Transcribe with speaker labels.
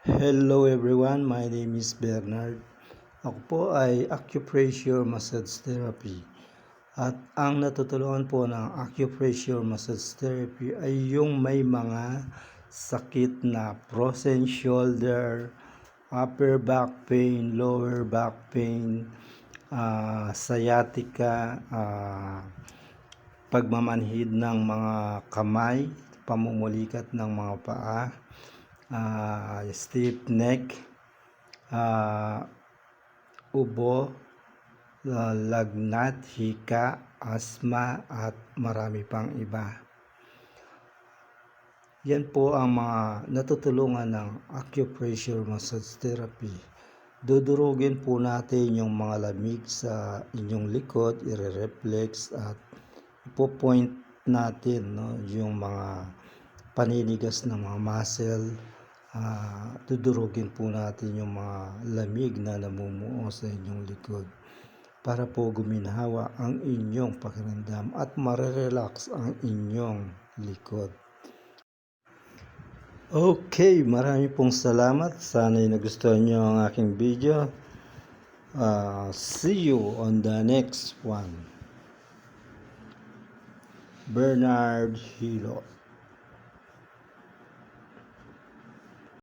Speaker 1: Hello everyone, my name is Bernard. Ako po ay acupressure massage therapy. At ang natutulungan po ng acupressure massage therapy ay yung may mga sakit na frozen shoulder, upper back pain, lower back pain, ah, sciatica, ah, pagmamanhid ng mga kamay, pamumulikat ng mga paa, ah, stiff neck, ah, ubo, ah, lagnat, hika, asma at marami pang iba. Yan po ang mga natutulungan ng acupressure massage therapy. Dudurugin po natin yung mga lamig sa inyong likod, ire-reflex at ipo-point natin no, yung mga paninigas ng mga muscle. Ah, dudurugin po natin yung mga lamig na namumuo sa inyong likod para po guminhawa ang inyong pakiramdam at marerelax ang inyong likod. Okay, marami pong salamat. Sana'y nagustuhan nyo ang aking video. Ah, see you on the next one. Bernard Hilo.